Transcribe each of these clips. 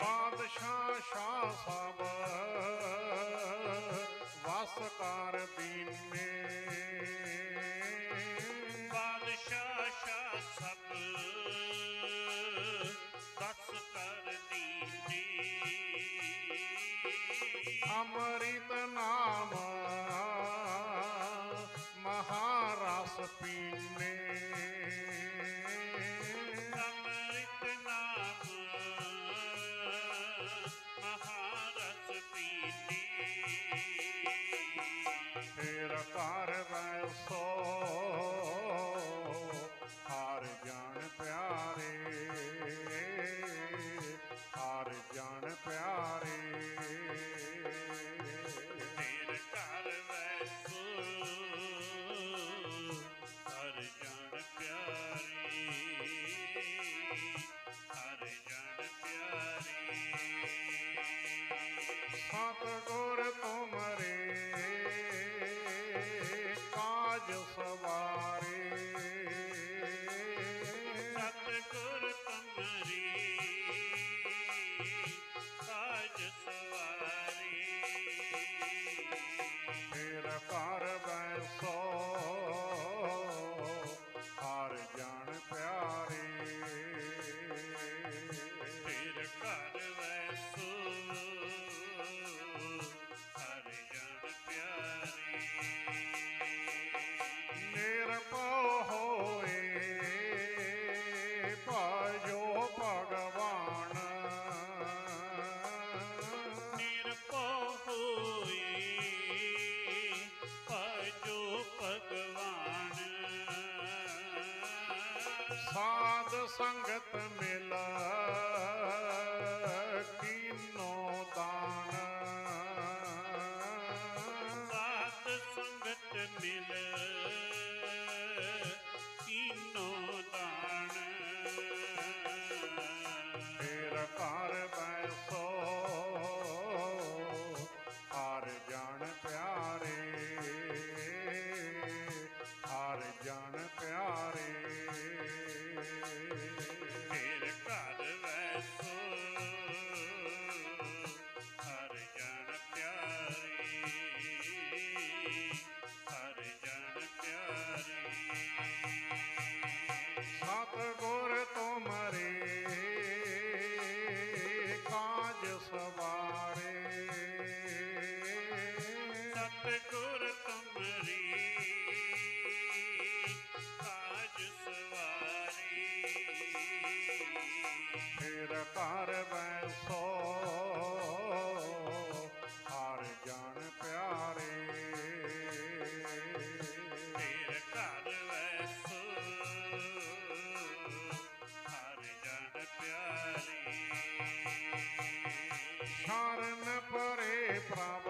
ਪਾਤਸ਼ਾਹ ਸ਼ਾਹ ਸਭ ਵਸ ਕਰ ਦੀਨੇ ਪਾਤਸ਼ਾਹ ਸ਼ਾਹ ਸਭ ਪਿਆਰੇ ਹਰ ਜਨ ਪਿਆਰੇ। ਘਰ ਵੈਸੋ ਹਰ ਜਨ ਪਿਆਰੀ ਹਰ ਜਨ ਪਿਆਰੀ। ਸਤਗੁਰ ਤੁਮ ਸੰਗਤ ਮੇਲਾ ਕੀਨੋ ਦਾਨ। ਸਾਧ ਸੰਗਤ ਮਿਲ। ਠਾਕੁਰ ਕਮਰੀ। ਆਜ ਸਵਾਰੀ। ਫਿਰ ਕਰ ਬੈਸੋ ਹਰ ਜਨ ਪਿਆਰੇ। ਫਿਰ ਕਰ ਬੈਸੋ ਹਰ ਜਨ ਪਿਆਰੇ। ਸ਼ਰਨ ਪਰੇ ਪ੍ਰਭ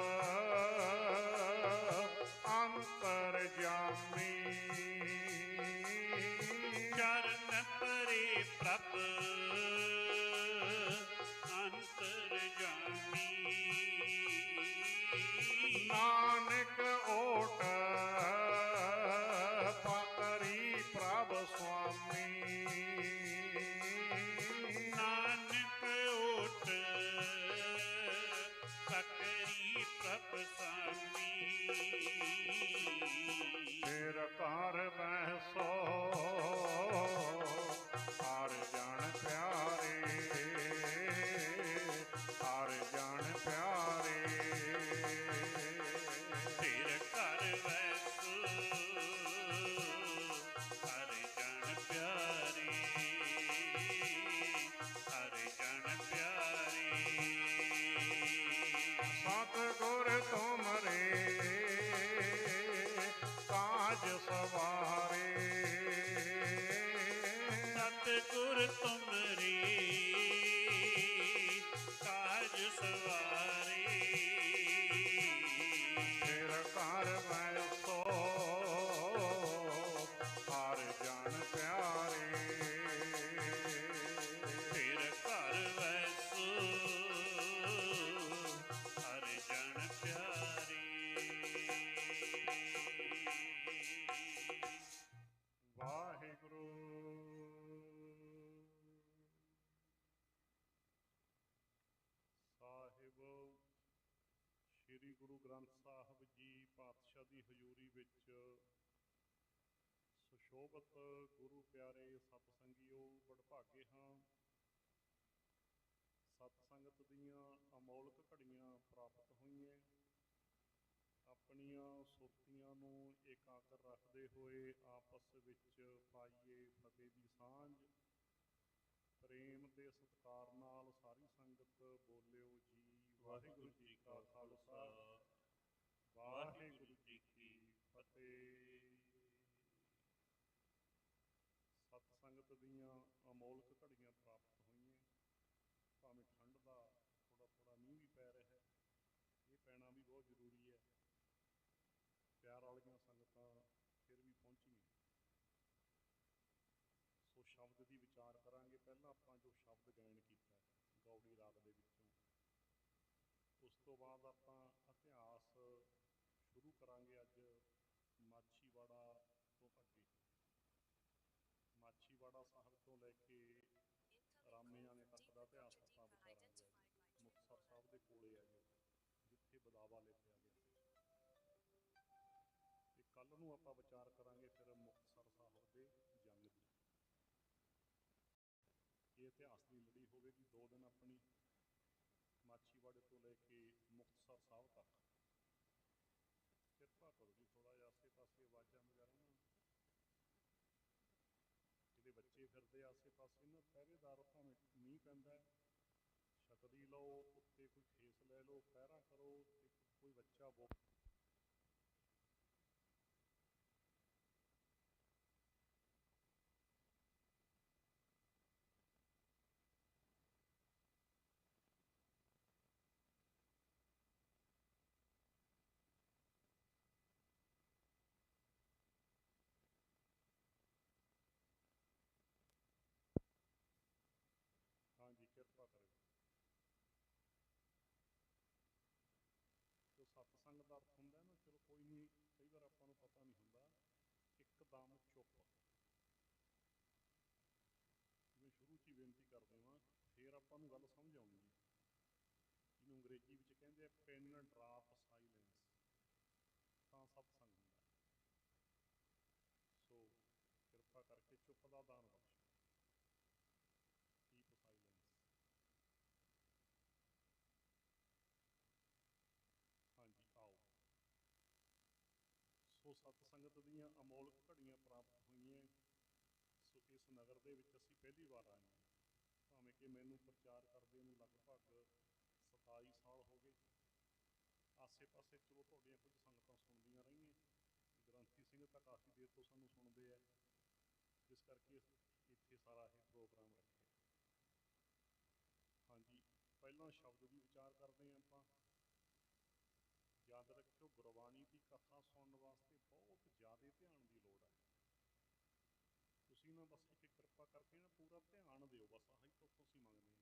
ਗੁਰੂ ਗ੍ਰੰਥ ਸਾਹਿਬ ਜੀ ਪਾਤਸ਼ਾਹ ਦੀ ਹਜ਼ੂਰੀ ਵਿੱਚ ਸੁਸ਼ੋਭਤ ਗੁਰੂ ਪਿਆਰੇ ਸਤ ਵਡਭਾਗੇ ਹਾਂ। ਸਤ ਦੀਆਂ ਅਮੋਲਕ ਘੜੀਆਂ ਪ੍ਰਾਪਤ ਹੋਈਆਂ। ਆਪਣੀਆਂ ਸੁਰਤੀਆਂ ਨੂੰ ਇਕਾਗਰ ਰੱਖਦੇ ਹੋਏ ਆਪਸ ਵਿੱਚ ਪਾਈਏ ਫਤਿਹ ਦੀ ਸਾਂਝ। ਪ੍ਰੇਮ ਤੇ ਸਤਿਕਾਰ ਨਾਲ ਸਾਰੀ ਸੰਗਤ ਬੋਲਿਓ ਜੀ, ਵਾਹਿਗੁਰੂ ਜੀ ਕਾ ਖਾਲਸਾ ਵਾਹਿਗੁਰੂ ਜੀ ਕੀ ਫਤਿਹ ਸਤ ਸੰਗਤ ਦੀਆਂ ਅਮੋਲਕ ਘੜੀਆਂ ਪ੍ਰਾਪਤ ਹੋਈਆਂ। ਭਾਵੇਂ ਠੰਡ ਦਾ ਥੋੜਾ ਥੋੜਾ ਮੀਂਹ ਵੀ ਪੈ ਰਿਹਾ ਹੈ, ਇਹ ਪੈਣਾ ਵੀ ਬਹੁਤ ਜ਼ਰੂਰੀ ਹੈ। ਪਿਆਰ ਵਾਲੀਆਂ ਸੰਗਤਾਂ ਫਿਰ ਵੀ ਪਹੁੰਚੀਆਂ। ਸੋ ਸ਼ਬਦ ਦੀ ਵਿਚਾਰ ਕਰਾਂਗੇ। ਪਹਿਲਾਂ ਆਪਾਂ ਜੋ ਸ਼ਬਦ ਗਾਇਨ ਕੀਤਾ ਗੌੜੀ ਰਾਗ ਦੇ ਵਿੱਚੋਂ। ਉਸ ਤੋਂ ਬਾਅਦ ਆਪਾਂ ਇਤਿਹਾਸ ਸ਼ੁਰੂ ਕਰਾਂਗੇ ਅੱਜ ਮਾਛੀਵਾੜਾ ਮਾਛੀਵਾੜਾ ਸਾਹਿਬ ਤੋਂ ਲੈ ਕੇ ਰਾਮਿਆਣੇ ਤੱਕ ਦਾ ਇਤਿਹਾਸ ਆਪਾਂ ਮੁਕਤਸਰ ਸਾਹਿਬ ਦੇ ਕੋਲੇ ਆ ਜੋ, ਜਿੱਥੇ ਬਦਾਵਾ ਲਿਖਿਆ ਗਿਆ ਤੇ ਕੱਲ ਨੂੰ ਆਪਾਂ ਵਿਚਾਰ ਕਰਾਂਗੇ ਫਿਰ ਮੁਕਤਸਰ ਸਾਹਿਬ ਦੇ ਜੰਗ ਦੀ। ਇਹ ਇਤਿਹਾਸ ਦੀ ਲੜੀ ਹੋਵੇਗੀ ਦੋ ਦਿਨ ਆਪਣੀ ਮਾਛੀਵਾੜੇ ਤੋਂ ਲੈ ਕੇ ਮੁਕਤਸਰ ਸਾਹਿਬ ਤੱਕ ਕਿਰਪਾ ਕਰੋ ਜੀ ਥੋੜਾ ਜਿਹਾ ਆਸੇ ਪਾਸੇ ਆਵਾਜ਼ਾਂ ਵਗੈਰਾ ਨਾ ਜਿਹੜੇ ਬੱਚੇ ਫਿਰਦੇ ਆਸੇ ਪਾਸੇ ਨਾ ਪਹਿਰੇਦਾਰ ਭਾਵੇਂ ਮੀਂਹ ਪੈਂਦਾ ਛਤਰੀ ਲਓ, ਉੱਤੇ ਕੋਈ ਖੇਸ ਲੈ ਲਓ, ਪਹਿਰਾ ਕਰੋ, ਤੇ ਕੋਈ ਬੱਚਾ ਬੋ ਹਾਂਜੀ ਕਿਰਪਾ ਕਰਿਓ ਜੋ ਸਤਸੰਗ ਦਾ ਅਰਥ ਹੁੰਦਾ ਹੈ ਨਾ ਚਲੋ ਕੋਈ ਨਹੀਂ ਕਈ ਵਾਰ ਆਪਾਂ ਨੂੰ ਪਤਾ ਨਹੀਂ ਹੁੰਦਾ ਇੱਕਦਮ ਚੁੱਪ ਜਿਵੇਂ ਸ਼ੁਰੂ 'ਚ ਹੀ ਬੇਨਤੀ ਕਰਦੇ ਹਾਂ ਫੇਰ ਗੱਲ ਸਮਝ ਆਉਣੀ ਹੈ। ਜਿਹਨੂੰ ਅੰਗਰੇਜ਼ੀ ਵਿੱਚ ਕਹਿੰਦੇ ਆ ਪੈਨ ਡਰਾਪ ਸਾਇਲੈਂਸ ਤਾਂ ਸਤਸੰਗ ਹੁੰਦਾ ਸੋ ਕਿਰਪਾ ਕਰਕੇ ਚੁੱਪ ਦਾ ਦਾਨ ਬਖਸ਼ੋ। Keep silence. ਹਾਂਜੀ, ਆਓ। ਸੋ ਸਤ ਸੰਗਤ ਦੀਆਂ ਅਮੋਲਕ ਘੜੀਆਂ ਪ੍ਰਾਪਤ ਹੋਈਆਂ। ਸੋ ਇਸ ਨਗਰ ਦੇ ਵਿੱਚ ਅਸੀਂ ਪਹਿਲੀ ਵਾਰ ਆਏ ਹਾਂ। ਭਾਵੇਂ ਕਿ ਮੈਨੂੰ ਪ੍ਰਚਾਰ ਕਰਦੇ ਨੂੰ ਲਗਭਗ 27 ਸਾਲ ਹੋ ਗਏ। ਆਸੇ-ਪਾਸੇ ਚਲੋ ਤੁਹਾਡੀਆਂ ਕੁਝ ਸੰਗਤਾਂ ਸੁਣਦੀਆਂ ਰਹੀਆਂ। ਗ੍ਰੰਥੀ ਸਿੰਘ ਤਾਂ ਕਾਫੀ ਦੇਰ ਤੋਂ ਸਾਨੂੰ ਸੁਣਦੇ ਆ। ਇਸ ਕਰਕੇ ਇੱਥੇ ਸਾਰਾ ਇਹ ਪ੍ਰੋਗਰਾਮ ਰੱਖਿਆ। ਹਾਂਜੀ, ਪਹਿਲਾਂ ਸ਼ਬਦ ਦੀ ਵਿਚਾਰ ਕਰਦੇ ਹਾਂ ਆਪਾਂ। ਯਾਦ ਰੱਖਿਓ, ਗੁਰਬਾਣੀ ਦੀ ਕਥਾ ਸੁਣਨ ਵਾਸਤੇ ਬਹੁਤ ਜ਼ਿਆਦਾ ਧਿਆਨ ਦੀ ਲੋੜ ਹੈ ਤੁਸੀਂ ਨਾ ਬਸ ਕਰਕੇ ਨਾ ਪੂਰਾ ਧਿਆਨ ਦਿਓ, ਬਸ ਆਹੀ ਤੋਂ ਤੁਸੀਂ ਮੰਗਦੇ ਹਾਂ।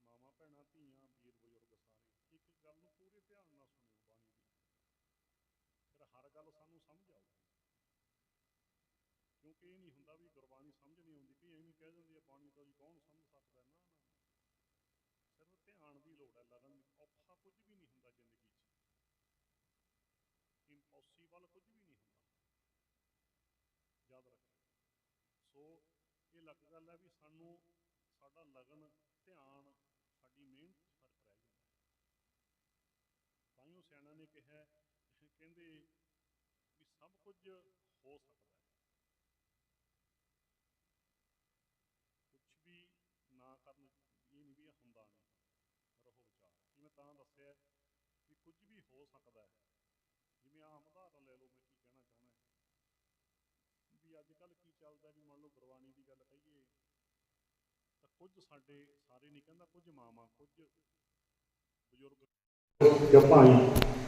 ਮਾਵਾਂ, ਭੈਣਾਂ, ਧੀਆਂ, ਵੀਰ, ਬਜ਼ੁਰਗ ਸਾਰੇ, ਇੱਕ ਗੱਲ ਨੂੰ ਪੂਰੇ ਧਿਆਨ ਨਾਲ ਸੁਣਿਓ ਬਾਣੀ ਦੀ। ਫਿਰ ਹਰ ਗੱਲ ਸਾਨੂੰ ਸਮਝ ਆਊਗੀ। ਕਿਉਂਕਿ ਇਹ ਨਹੀਂ ਹੁੰਦਾ ਵੀ ਗੁਰਬਾਣੀ ਸਮਝ ਨਹੀਂ ਆਉਂਦੀ ਕਿ ਐਵੇਂ ਕਹਿ ਦਿੰਦੀ ਹੈ ਬਾਣੀ ਤਾਂ ਜੀ ਕੌਣ ਸਮਝ ਸਕਦਾ ਨਾ ਨਾ ਸਿਰਫ ਧਿਆਨ ਦੀ ਲੋੜ ਹੈ, ਲਗਨ ਔਖਾ ਕੁਝ ਵੀ ਨਹੀਂ ਹੁੰਦਾ ਜ਼ਿੰਦਗੀ 'ਚ। ਇੰਪੋਸੀਬਲ ਕੁਝ ਵੀ ਨਹੀਂ ਹੁੰਦਾ। ਯਾਦ ਰੱਖਿਓ। ਇਹ ਗੱਲ ਹੈ ਵੀ ਸਾਨੂੰ ਸਾਡਾ ਲਗਨ, ਧਿਆਨ, ਸਾਡੀ ਮਿਹਨਤ ਫ਼ਰਕ ਰਹਿ ਜਾਂਦਾ ਤਾਂ ਹੀ। ਉਹ ਸਿਆਣਾ ਨੇ ਕਿਹਾ ਕਹਿੰਦੇ ਵੀ ਸਭ ਕੁਝ ਹੋ ਸਕਦਾ ਹੈ। ਕੁਝ ਵੀ ਨਾ ਕਰਨ, ਇਹ ਨਹੀਂ ਵੀ ਹੁੰਦਾ ਨਹੀਂ। ਰਹੋ ਵਿਚਾਰ। ਜਿਵੇਂ ਤਾਂ ਦੱਸਿਆ ਵੀ ਕੁਝ ਵੀ ਹੋ ਸਕਦਾ ਹੈ। ਜਿਵੇਂ ਆਮ ਉਦਾਹਰਨ ਲੈ ਲਓ ਮੈਂ ਕੀ ਕਹਿਣਾ ਚਾਹੁੰਦਾ ਵੀ ਅੱਜ ਅੱਜ ਕੱਲ ਕੀ ਚੱਲਦਾ ਵੀ ਮੰਨ ਲਓ ਗੁਰਬਾਣੀ ਦੀ ਗੱਲ ਕਹੀਏ, ਤਾਂ ਕੁਝ ਸਾਡੇ ਸਾਰੇ ਨਹੀਂ ਕਹਿੰਦਾ ਕੁਝ ਮਾਵਾਂ, ਕੁਝ ਬਜ਼ੁਰਗ। ਜਾਂ ਭਾਈ